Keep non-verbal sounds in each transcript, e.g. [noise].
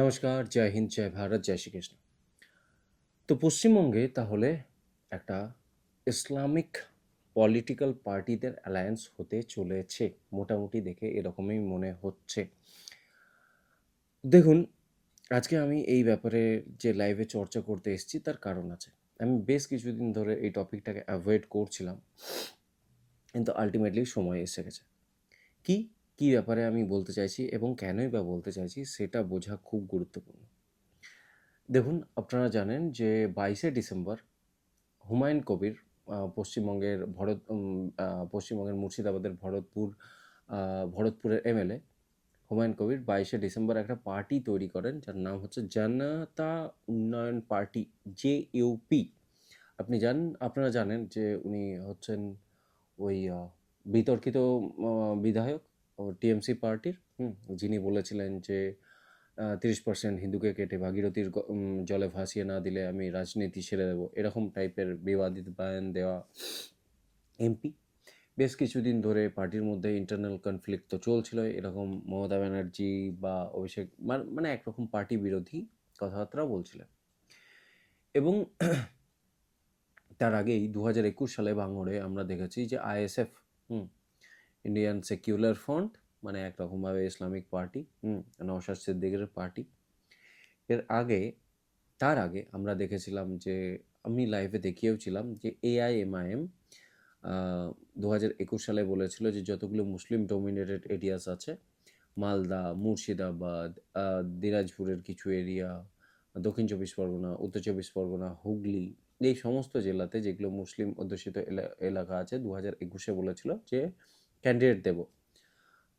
নমস্কার, জয় হিন্দ, জয় ভারত, জয় শ্রীকৃষ্ণ। তো পশ্চিমবঙ্গে তাহলে একটা ইসলামিক পলিটিক্যাল পার্টিদের অ্যালায়েন্স হতে চলেছে, মোটামুটি দেখে এরকমই মনে হচ্ছে। দেখুন, আজকে আমি এই ব্যাপারে যে লাইভে চর্চা করতে এসেছি, তার কারণ আছে। আমি বেশ কিছুদিন ধরে এই টপিকটাকে অ্যাভয়েড করছিলাম, কিন্তু আলটিমেটলি সময় এসে গেছে। কি? কি ব্যাপারে আমি বলতে চাইছি এবং কেনই বা বলতে চাইছি সেটা বোঝা খুব গুরুত্বপূর্ণ। দেখুন আপনারা জানেন যে বাইশে ডিসেম্বর হুমায়ুন কবির পশ্চিমবঙ্গের ভরত পশ্চিমবঙ্গের মুর্শিদাবাদের ভরতপুর ভরতপুরের এমএলএ হুমায়ুন কবির বাইশে ডিসেম্বর একটা পার্টি তৈরি করেন যার নাম হচ্ছে জনতা উন্নয়ন পার্টি জে ইউপি আপনি জানেন আপনারা জানেন যে উনি হচ্ছেন ওই বিতর্কিত আহ, বিধায়ক টিএমসি পার্টির যিনি বলেছিলেন যে তিরিশ পার্সেন্ট হিন্দুকে কেটে ভাগীরথীর জলে ভাসিয়ে না দিলে আমি রাজনীতি ছেড়ে দেবো, এরকম টাইপের বিবাদিত বয়ান দেওয়া এমপি। বেশ কিছুদিন ধরে পার্টির মধ্যে ইন্টারনাল কনফ্লিক্ট তো চলছিল, এরকম মমতা ব্যানার্জি বা অভিষেক, মানে- মানে একরকম পার্টি বিরোধী কথাবার্তাও বলছিলেন। এবং [clears throat] তার আগেই দু হাজার একুশ সালে ভাঙড়ে আমরা দেখেছি যে ISF hmm Indian Secular Front মানে একরকমভাবে ইসলামিক পার্টি নওশাদ সিদ্দিকের পার্টি। এর আগে, তার আগে আমরা দেখেছিলাম যে, আমি লাইভে দেখিয়েও ছিলাম যে এআইএমআইএম দু হাজার একুশ সালে বলেছিল যে যতগুলো মুসলিম ডোমিনেটেড এরিয়াস আছে, মালদা, মুর্শিদাবাদ দিনাজপুরের কিছু এরিয়া দক্ষিণ চব্বিশ পরগনা, উত্তর চব্বিশ পরগনা, হুগলি, এই সমস্ত জেলাতে যেগুলো মুসলিম অধ্যুষিত এলা- এলাকা আছে দু হাজার একুশে বলেছিল যে ক্যান্ডিডেট দেব।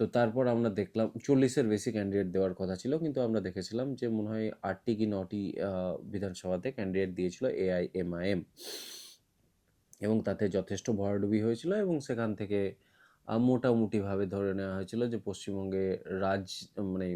তো তারপর আমরা দেখলাম, চল্লিশের বেশি ক্যান্ডিডেট দেওয়ার কথা ছিল, কিন্তু আমরা দেখেছিলাম যে মনে হয় আটটি কি নটি বিধানসভাতে ক্যান্ডিডেট দিয়েছিল এআই এআইএমআইএম এবং তাতে যথেষ্ট ভরাডুবি হয়েছিল এবং সেখান থেকে মোটামুটিভাবে ধরে নেওয়া হয়েছিল যে পশ্চিমবঙ্গে রাজ মানে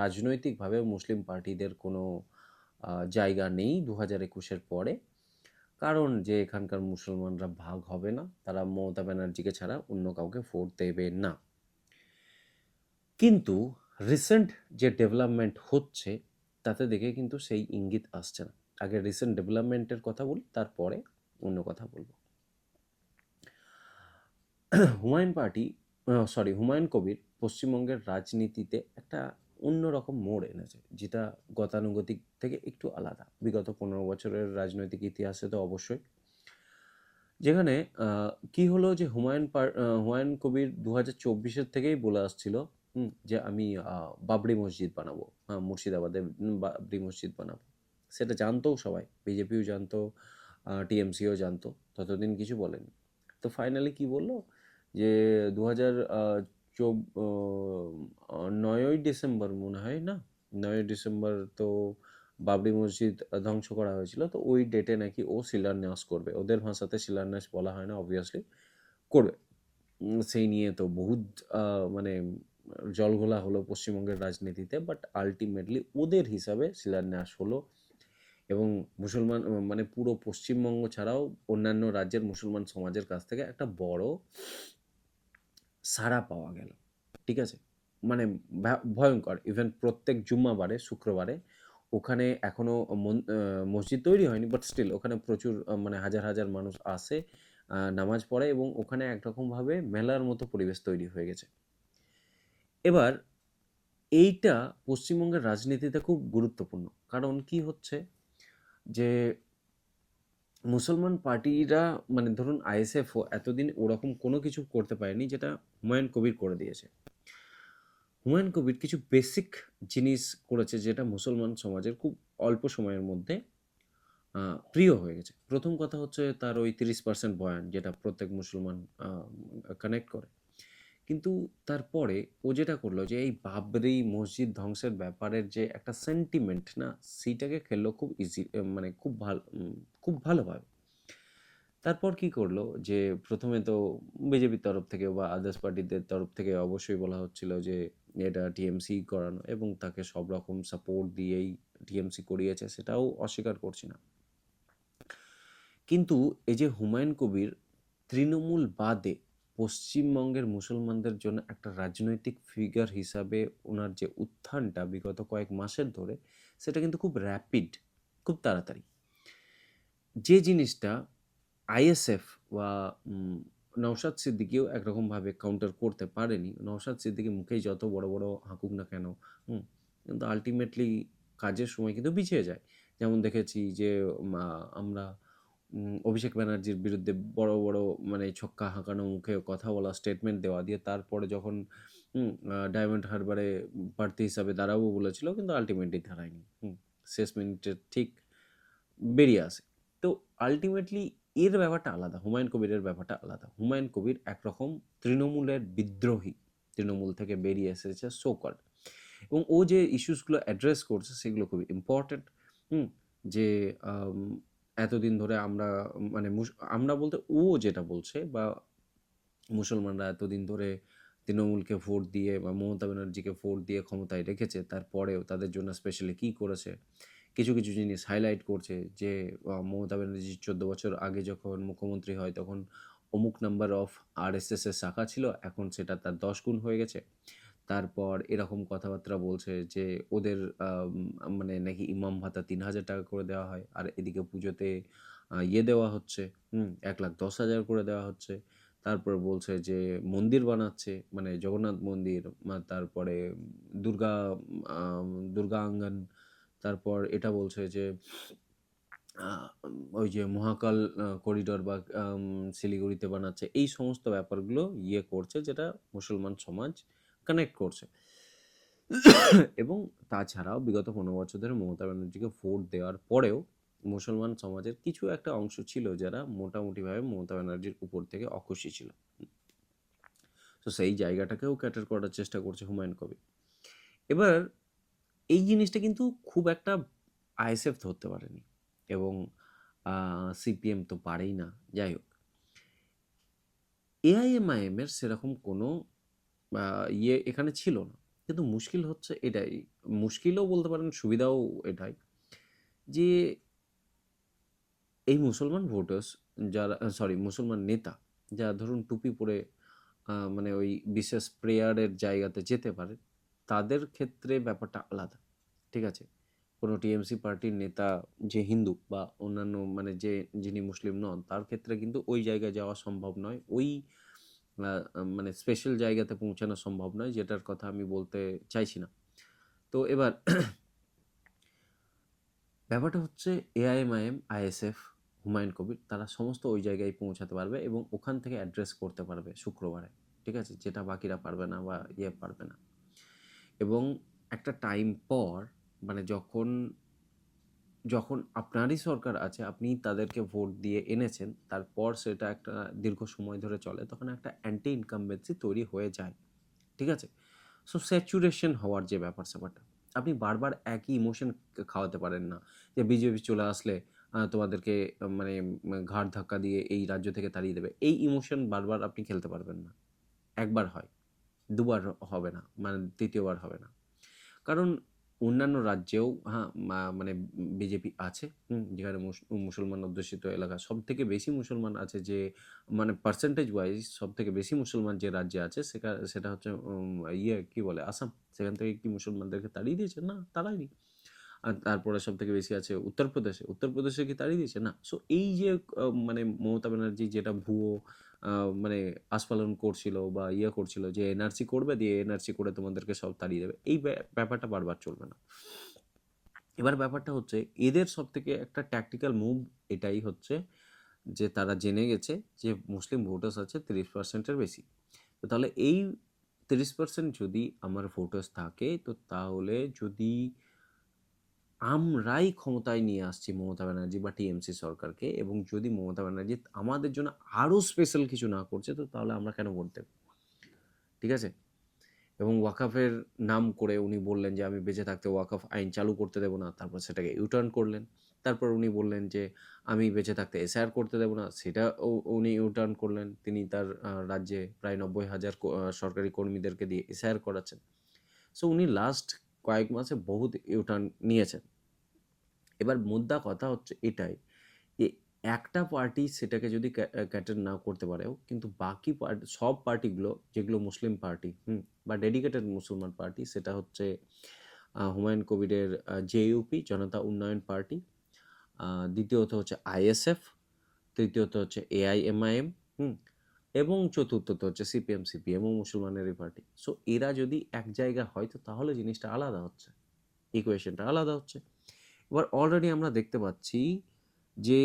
রাজনৈতিকভাবে মুসলিম পার্টিদের কোনো জায়গা নেই দু হাজার একুশের পরে। কারণ যে এখানকার মুসলমানরা ভাগ হবে না, তারা মমতা ব্যানার্জিকে ছাড়া অন্য কাউকে ভোট দেবে না। কিন্তু রিসেন্ট যে ডেভেলপমেন্ট হচ্ছে, তাতে দেখে কিন্তু সেই ইঙ্গিত আসছে না। আগে রিসেন্ট ডেভেলপমেন্টের কথা বলি, তারপরে অন্য কথা বলব। হুমায়ুন পার্টি সরি হুমায়ুন কবির পশ্চিমবঙ্গের রাজনীতিতে একটা অন্যরকম মোড় এনেছে, যেটা গতানুগতিক থেকে একটু আলাদা। বিগত পনেরো বছরের রাজনৈতিক ইতিহাসে তো অবশ্যই। যেখানে কি হলো যে হুমায়ুন পার- হুমায়ুন কবির দু হাজার চব্বিশের থেকেই বলে আসছিল যে আমি বাবরি মসজিদ বানাবো হ্যাঁ মুর্শিদাবাদে বাবরি মসজিদ বানাবো। সেটা জানতো সবাই, বিজেপিও জানতো টিএমসিও জানতো, ততদিন কিছু বলেনি। তো ফাইনালি কি বলল? যে দু হাজার নয়ই ডিসেম্বর মনে হয় না? নয়ই ডিসেম্বর তো বাবরি মসজিদ ধ্বংস করা হয়েছিল, তো ওই ডেটে নাকি ও শিলান্যাস করবে। ওদের ভাষাতে শিলান্যাস বলা হয় না অবভিয়াসলি করবে। সেই নিয়ে তো বহুত মানে জলঘোলা হলো পশ্চিমবঙ্গের রাজনীতিতে বাট আলটিমেটলি ওদের হিসাবে শিলান্যাস হলো এবং মুসলমান মানে পুরো পশ্চিমবঙ্গ ছাড়াও অন্যান্য রাজ্যের মুসলমান সমাজের কাছ থেকে একটা বড় সাড়া পাওয়া গেল। ঠিক আছে? মানে ভয়ঙ্কর। ইভেন প্রত্যেক জুম্মাবারে, শুক্রবারে ওখানে এখনও মসজিদ তৈরি হয়নি বাট স্টিল ওখানে প্রচুর মানে হাজার হাজার মানুষ আসে নামাজ পড়ে এবং ওখানে একরকমভাবে মেলার মতো পরিবেশ তৈরি হয়ে গেছে। এবার এইটা পশ্চিমবঙ্গের রাজনীতিতে খুব গুরুত্বপূর্ণ। কারণ কি হচ্ছে? যে মুসলমান পার্টিরা মানে ধরুন আইএসএফও এতদিন ওরকম কোনো কিছু করতে পারেনি যেটা হুমায়ুন কবির করে দিয়েছে। হুমায়ুন কবির কিছু বেসিক জিনিস করেছে যেটা মুসলমান সমাজের খুব অল্প সময়ের মধ্যে প্রিয় হয়ে গেছে। প্রথম কথা হচ্ছে তার ওই তিরিশ পার্সেন্ট বয়ান যেটা প্রত্যেক মুসলমান কানেক্ট করে। কিন্তু তারপরে ও যেটা করল যে, এই বাবরি মসজিদ ধ্বংসের ব্যাপারের যে একটা সেন্টিমেন্ট না, সেইটাকে খেললো খুব ইজি মানে খুব ভালো খুব ভালোভাবে। তারপর কি করল যে, প্রথমে তো বিজেপির তরফ থেকে বা আদার্স পার্টিদের তরফ থেকে অবশ্যই বলা হচ্ছিল যে, এটা টিএমসি করানো এবং তাকে সব রকম সাপোর্ট দিয়েই টিএমসি করিয়েছে, সেটাও অস্বীকার করছি না। কিন্তু এই যে হুমায়ুন কবির তৃণমূল বাদে পশ্চিমবঙ্গের মুসলমানদের জন্য একটা রাজনৈতিক ফিগার হিসাবে ওনার যে উত্থানটা বিগত কয়েক মাসের ধরে, সেটা কিন্তু খুব র্যাপিড খুব তাড়াতাড়ি। যে জিনিসটা আইএসএফ বা নওশাদ সিদ্দিকিও একরকমভাবে কাউন্টার করতে পারেনি। নওশাদ সিদ্দিকি মুখেই যত বড় বড় হাঁকুক না কেন, হুম, কিন্তু আলটিমেটলি কাজের সময় কিন্তু পিছিয়ে যায়। যেমন দেখেছি যে আমরা অভিষেক ব্যানার্জির বিরুদ্ধে বড় বড় মানে ছক্কা হাঁকানো, মুখে কথা বলা স্টেটমেন্ট দেওয়া দিয়ে তারপরে যখন ডায়মন্ড হারবারে প্রার্থী হিসাবে দাঁড়াবো বলেছিল, কিন্তু আলটিমেটলি দাঁড়ায়নি। শেষ মিনিটে ঠিক বেরিয়ে আসে। তো আলটিমেটলি এর ব্যাপারটা আলাদা, হুমায়ুন কবিরের ব্যাপারটা আলাদা। হুমায়ুন কবির একরকম তৃণমূলের বিদ্রোহী, তৃণমূল থেকে বেরিয়ে এসেছে সোকল এবং ও যে ইস্যুসগুলো অ্যাড্রেস করছে, সেগুলো খুবই ইম্পর্ট্যান্ট হুম, যে এতদিন ধরে আমরা মানে আমরা বলতে ও যেটা বলছে বা মুসলমানরা এতদিন ধরে তৃণমূলকে ভোট দিয়ে বা মমতা ব্যানার্জিকে ভোট দিয়ে ক্ষমতায় রেখেছে, তারপরেও তাদের জন্য স্পেশালি কী করেছে? কিছু কিছু জিনিস হাইলাইট করছে যে মমতা ব্যানার্জি চোদ্দ বছর আগে যখন মুখ্যমন্ত্রী হয় তখন অমুক নাম্বার অফ আর এস শাখা ছিল, এখন সেটা তার দশ গুণ হয়ে গেছে। তারপর এরকম কথাবার্তা বলছে যে ওদের মানে নাকি ইমাম ভাতা তিন হাজার টাকা করে দেওয়া হয় আর এদিকে পুজোতে ইয়ে দেওয়া হচ্ছে, হুম, এক লাখ দশ হাজার করে দেওয়া হচ্ছে। তারপর বলছে যে মন্দির বানাচ্ছে মানে জগন্নাথ মন্দির তারপরে দুর্গা দুর্গা আঙ্গন। তারপর এটা বলছে যে ওই যে মহাকাল করিডোর বা শিলিগুড়িতে বানাচ্ছে। এই সমস্ত ব্যাপারগুলো ইয়ে করছে যেটা মুসলমান সমাজ কানেক্ট করছে। এবং তাছাড়াও বিগত পনেরো বছর ধরে মমতা ব্যানার্জিকে ভোট দেওয়ার পরেও মুসলমান সমাজের কিছু একটা অংশ ছিল যারা মোটামুটিভাবে মমতা ব্যানার্জির উপর থেকে অখুশি ছিল। তো সেই জায়গাটাকেও ক্যাটার করার চেষ্টা করছে হুমায়ুন কবির। এবার এই জিনিসটা কিন্তু খুব একটা আইএসএফ ধরতে পারেনি এবং সিপিএম তো পারেই না। যাই হোক এআইএমআইএম এর সেরকম কোনো ইয়ে এখানে ছিল না। কিন্তু মুশকিল হচ্ছে এটাই। মুশকিলও বলতে পারেন, সুবিধাও এটাই যে এই মুসলমান ভোটার্স যারা সরি মুসলমান নেতা যারা ধরুন টুপি পরে মানে ওই বিশেষ প্রেয়ারের জায়গাতে যেতে পারে, তাদের ক্ষেত্রে ব্যাপারটা আলাদা। ঠিক আছে? কোনো টিএমসি পার্টির নেতা যে হিন্দু বা অন্যান্য মানে যে যিনি মুসলিম নন, তার ক্ষেত্রে কিন্তু ওই জায়গায় যাওয়া সম্ভব নয়। ওই মানে স্পেশাল জায়গাতে পৌঁছানো সম্ভব নয়, যেটার কথা আমি বলতে চাইছি না। তো এবার [clears throat] ব্যাপারটা হচ্ছে এআইএমআইএম, আইএসএফ, হুমায়ুন কবির, তারা সমস্ত ওই জায়গায় পৌঁছাতে পারবে এবং ওখান থেকে অ্যাড্রেস করতে পারবে শুক্রবারে, ঠিক আছে? যেটা বাকিরা পারবে না বা ইয়ে পারবে না। এবং একটা টাইম পর মানে যখন যখন আপনারই সরকার আছে, আপনি তাদেরকে ভোট দিয়ে এনেছেন, তারপর সেটা একটা দীর্ঘ সময় ধরে চলে, তখন একটা অ্যান্টি ইনকামবেন্সি তৈরি হয়ে যায়। ঠিক আছে? সো স্যাচুরেশন হওয়ার যে ব্যাপার, স্যাপারটা। আপনি বারবার একই ইমোশন খাওয়াতে পারেন না, যে বিজেপি চলে আসলে তোমাদেরকে মানে ঘাড় ধাক্কা দিয়ে এই রাজ্য থেকে তাড়িয়ে দেবে। এই ইমোশন বারবার আপনি খেলতে পারবেন না। একবার হয়, দুবার হবে না মানে তৃতীয়বার হবে না। কারণ অন্যান্য রাজ্যেও হ্যাঁ মানে বিজেপি আছে যেখানে মুসলমান অধ্যুষিত এলাকা। সব থেকে বেশি মুসলমান আছে যে মানে পার্সেন্টেজ ওয়াইজ সব থেকে বেশি মুসলমান যে রাজ্যে আছে সেটা হচ্ছে ইয়ে কি বলে, আসাম। সেখান থেকে কি মুসলমানদেরকে তাড়িয়ে দিয়েছে? না তাড়ায়নি আর তারপরে সব থেকে বেশি আছে উত্তরপ্রদেশে। উত্তরপ্রদেশে কি তাড়িয়ে দিয়েছে? না। সো এই যে মানে মমতা ব্যানার্জি যেটা ভুয়ো মানে আস্ফালন করছিল বা ইয়ে করছিল যে এনআরসি করবে দিয়ে এনআরসি করে তোমাদেরকে সব তাড়িয়ে দেবে। এই ব্যাপারটা বারবার চলবে না। এবার ব্যাপারটা হচ্ছে এদের সব থেকে একটা ট্যাকটিক্যাল মুভ এটাই হচ্ছে যে তারা জেনে গেছে যে মুসলিম ভোটার্স আছে তিরিশ পার্সেন্টের বেশি। তো তাহলে এই তিরিশ পার্সেন্ট যদি আমার ভোটার্স থাকে, তো তাহলে যদি আমরাই ক্ষমতায় নিয়ে আসছি মমতা ব্যানার্জি বা টিএমসি সরকারকে এবং যদি মমতা ব্যানার্জি আমাদের জন্য আরও স্পেশাল কিছু না করছে, তো তাহলে আমরা কেন ভোট দেব? ঠিক আছে? এবং ওয়াকাফের নাম করে উনি বললেন যে, আমি বেঁচে থাকতে ওয়াকাফ আইন চালু করতে দেবো না। তারপর সেটাকে ইউটার্ন করলেন। তারপর উনি বললেন যে, আমি বেঁচে থাকতে এসআর করতে দেবো না। সেটা উনি ইউটার্ন করলেন। তিনি তার রাজ্যে প্রায় নব্বই হাজার সরকারি কর্মীদেরকে দিয়ে এসআর করাচ্ছেন। সো উনি লাস্ট কয়েক মাসে বহুত ইউটার্ন নিয়েছেন। এবার মুদ্রা কথা হচ্ছে এটাই যে, একটা পার্টি সেটাকে যদি ক্যাটার না করতে পারেও কিন্তু বাকি পার্টি সব পার্টিগুলো যেগুলো মুসলিম পার্টি হুম, বা ডেডিকেটেড মুসলমান পার্টি সেটা হচ্ছে হুমায়ুন কবিরের জেইউপি জনতা উন্নয়ন পার্টি দ্বিতীয়ত হচ্ছে আইএসএফ তৃতীয়ত হচ্ছে এআইএমআইএম হুম এবং চতুর্থত হচ্ছে সিপিএম সিপিএম ও মুসলমানেরই পার্টি সো এরা যদি এক জায়গায় হয়, তো তাহলে জিনিসটা আলাদা হচ্ছে। ইকুয়েশনটা আলাদা হচ্ছে। এবার অলরেডি আমরা দেখতে পাচ্ছি যে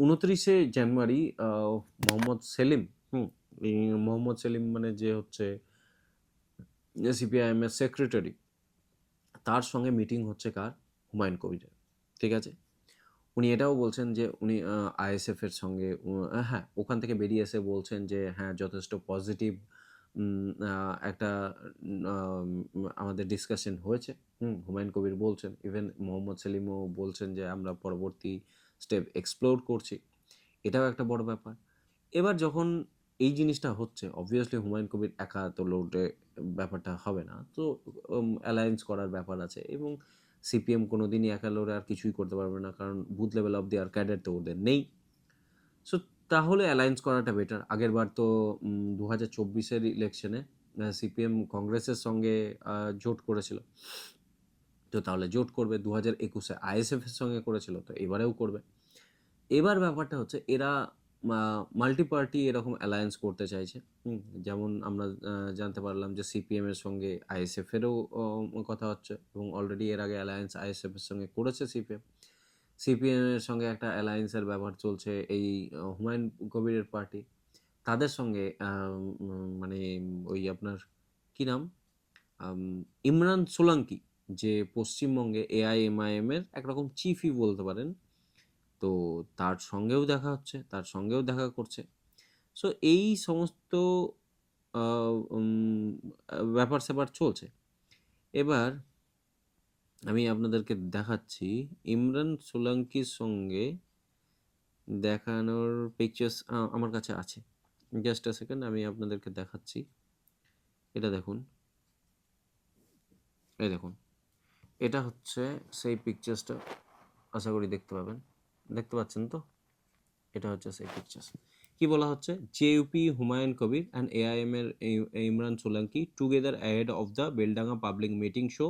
উনত্রিশে জানুয়ারি মোহাম্মদ সেলিম, হুম মোহাম্মদ সেলিম মানে যে হচ্ছে সিপিআইএম এর সেক্রেটারি তার সঙ্গে মিটিং হচ্ছে কার? হুমায়ুন কবিরের। ঠিক আছে? উনি এটাও বলছেন যে উনি আইএসএফ এর সঙ্গে হ্যাঁ ওখান থেকে বেরিয়ে এসে বলছেন যে হ্যাঁ যথেষ্ট পজিটিভ একটা আমাদের ডিসকাশন হয়েছে। হুম, হুমায়ুন কবির বলছেন ইভেন মোহাম্মদ সেলিমও বলছেন যে, আমরা পরবর্তী স্টেপ এক্সপ্লোর করছি। এটাও একটা বড় ব্যাপার। এবার যখন এই জিনিসটা হচ্ছে অবভিয়াসলি হুমায়ুন কবির একা তো লোডে ব্যাপারটা হবে না। তো অ্যালায়েন্স করার ব্যাপার আছে এবং সিপিএম কোনো দিনই একা লোডে আর কিছুই করতে পারবে না, কারণ বুথ লেভেল অফ দি আর ক্যাডার তো ওদের নেই। সো তাহলে অ্যালায়েন্স করাটা বেটার আগের বার তো দু হাজার চব্বিশের ইলেকশনে সিপিএম কংগ্রেসের সঙ্গে জোট করেছিল। তো তাহলে জোট করবে দু হাজার একুশে আইএসএফের সঙ্গে করেছিল, তো এবারেও করবে। এবার ব্যাপারটা হচ্ছে, এরা মাল্টি পার্টি এরকম অ্যালায়েন্স করতে চাইছে। যেমন আমরা জানতে পারলাম যে সিপিএম এর সঙ্গে আইএসএফ এরও কথা হচ্ছে এবং অলরেডি এর আগে অ্যালায়েন্স আইএসএফ এর সঙ্গে করেছে সিপিএম সিপিএম এর সঙ্গে একটা অ্যালায়েন্সের ব্যাপার চলছে এই হুমায়ুন কবিরের পার্টি তাদের সঙ্গে মানে ওই আপনার কি নাম? ইমরান সোলাঙ্কি, যে পশ্চিমবঙ্গে এআইএমআইএম এর একরকম চিফই বলতে পারেন তো তার সঙ্গেও দেখা হচ্ছে, তার সঙ্গেও দেখা করছে। সো এই সমস্ত ব্যাপার স্যাপার চলছে। এবার আমি আপনাদেরকে দেখাচ্ছি ইমরান সোলাঙ্কির সঙ্গে দেখানোর পিকচার্স আমার কাছে আছে। জাস্ট আ সেকেন্ড আমি আপনাদেরকে দেখাচ্ছি। এটা দেখুন। এই দেখুন। এটা হচ্ছে সেই পিকচার্সটা আশা করি দেখতে পাবেন। দেখতে পাচ্ছেন তো? এটা হচ্ছে সেই পিকচার্স কি বলা হচ্ছে? JUP Humayun Kabir and AIM এর Imran Solanki together ahead of the Beldanga public meeting show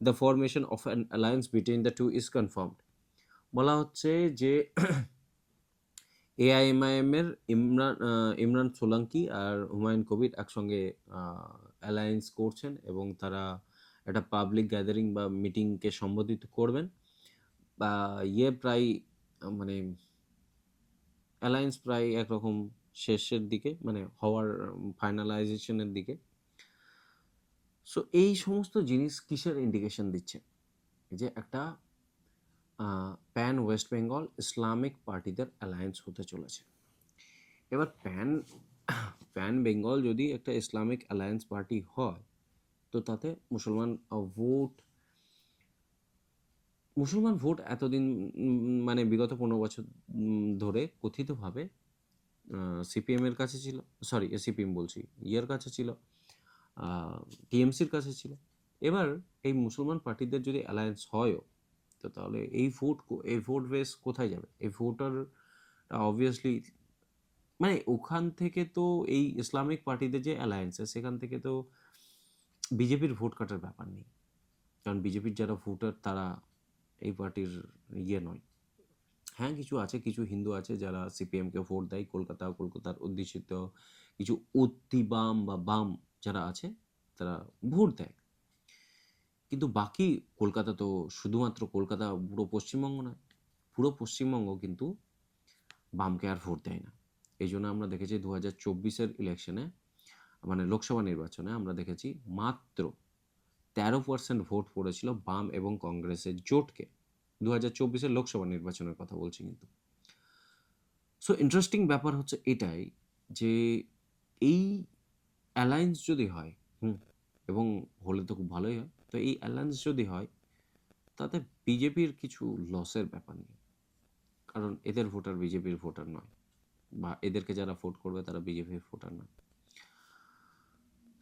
the formation of an alliance between the two is confirmed বলা হচ্ছে যে এআইএমআইএম এর ইমরান ইমরান সোলাঙ্কি আর হুমায়ুন কবির একসঙ্গে অ্যালায়েন্স করছেন এবং তারা একটা পাবলিক গ্যাদারিং বা মিটিংকে সম্বোধিত করবেন। বা ইয়ে প্রায় মানে অ্যালায়েন্স প্রায় একরকম শেষের দিকে মানে হওয়ার ফাইনালাইজেশনের দিকে। সো এই সমস্ত জিনিস কিসের ইন্ডিকেশন দিচ্ছে? যে একটা প্যান ওয়েস্ট বেঙ্গল ইসলামিক পার্টিদের অ্যালায়েন্স হতে চলেছে। এবার প্যান প্যান বেঙ্গল যদি একটা ইসলামিক অ্যালায়েন্স পার্টি হয়, তো তাতে মুসলমান ভোট মুসলমান ভোট এতদিন মানে বিগত পনেরো বছর ধরে কথিতভাবে সিপিএম এর কাছে ছিল সরি সিপিএম বলছি ইয়ের কাছে ছিল টিএমসির কাছে ছিল। এবার এই মুসলমান পার্টিদের যদি অ্যালায়েন্স হয়ও, তো তাহলে এই ভোট এই ভোট বেস কোথায় যাবে? এই ভোটার অবভিয়াসলি মানে ওখান থেকে তো এই ইসলামিক পার্টিদের যে অ্যালায়েন্স সেখান থেকে তো বিজেপির ভোট কাটার ব্যাপার নেই। কারণ বিজেপির যারা ভোটার তারা এই পার্টির ইয়ে নয়। হ্যাঁ কিছু আছে, কিছু হিন্দু আছে যারা সিপিএমকে ভোট দেয়, কলকাতা, কলকাতার উদ্দেশিত কিছু অতি বাম বা বাম যারা আছে, তারা ভোট দেয়। কিন্তু বাকি কলকাতা তো শুধুমাত্র কলকাতা পুরো পশ্চিমবঙ্গ নয়, পুরো পশ্চিমবঙ্গ কিন্তু বামকে আর ভোট দেয় না। এই জন্য আমরা দেখেছি দু হাজার চব্বিশের ইলেকশনে মানে লোকসভা নির্বাচনে আমরা দেখেছি মাত্র তেরো পার্সেন্ট ভোট পড়েছিল বাম এবং কংগ্রেসের জোটকে। দু হাজার চব্বিশের লোকসভা নির্বাচনের কথা বলছি কিন্তু। সো ইন্টারেস্টিং ব্যাপার হচ্ছে এটাই যে এই অ্যালায়েন্স যদি হয়, হুম, এবং হলে তো খুব ভালোই হয়, তো এই অ্যালায়েন্স যদি হয়, তাতে বিজেপির কিছু লসের ব্যাপার নেই। কারণ এদের ভোটার বিজেপির ভোটার নয়, বা এদেরকে যারা ভোট করবে তারা বিজেপির ভোটার নয়।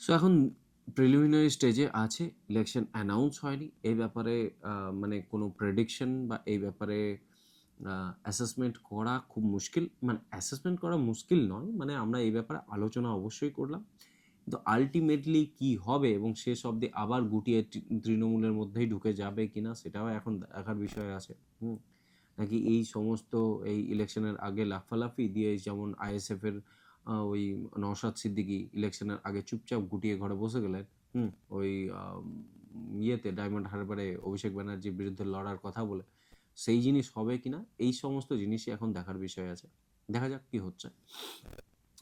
সো এখন প্রিলিমিনারি স্টেজে আছে ইলেকশন অ্যানাউন্স হয়নি, এই ব্যাপারে মানে কোনো প্রেডিকশন বা এই ব্যাপারে অ্যাসেসমেন্ট করা খুব মুশকিল। মানে অ্যাসেসমেন্ট করা মুশকিল নয় মানে আমরা এই ব্যাপারে আলোচনা অবশ্যই করলাম। কিন্তু আলটিমেটলি কি হবে এবং শেষ অবধি আবার গুটিয়ে তৃণমূলের মধ্যেই ঢুকে যাবে কিনা সেটাও এখন দেখার বিষয় আছে, হুম। নাকি এই সমস্ত এই ইলেকশনের আগে লাফালাফি দিয়ে যেমন আইএসএফের এর ওই নওশাদ সিদ্দিকি ইলেকশনের আগে চুপচাপ গুটিয়ে ঘরে বসে গেলেন, হুম, ওই ইয়েতে, ডায়মন্ড হারবারে অভিষেক ব্যানার্জির বিরুদ্ধে লড়ার কথা বলে। সেই জিনিস হবে কিনা এই সমস্ত জিনিসই এখন দেখার বিষয় আছে। দেখা যাক কি হচ্ছে।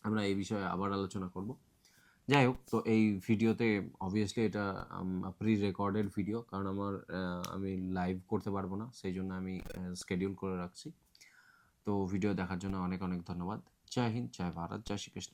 আমরা এই বিষয়ে আবার আলোচনা করব। যাই হোক, তো এই ভিডিওতে অবভিয়াসলি এটা প্রি রেকর্ডেড ভিডিও কারণ আমার আমি লাইভ করতে পারব না, সেই জন্য আমি স্কেডিউল করে রাখছি। তো ভিডিও দেখার জন্য অনেক অনেক ধন্যবাদ। জয় হিন্দ জয় ভারত জয় শ্রীকৃষ্ণ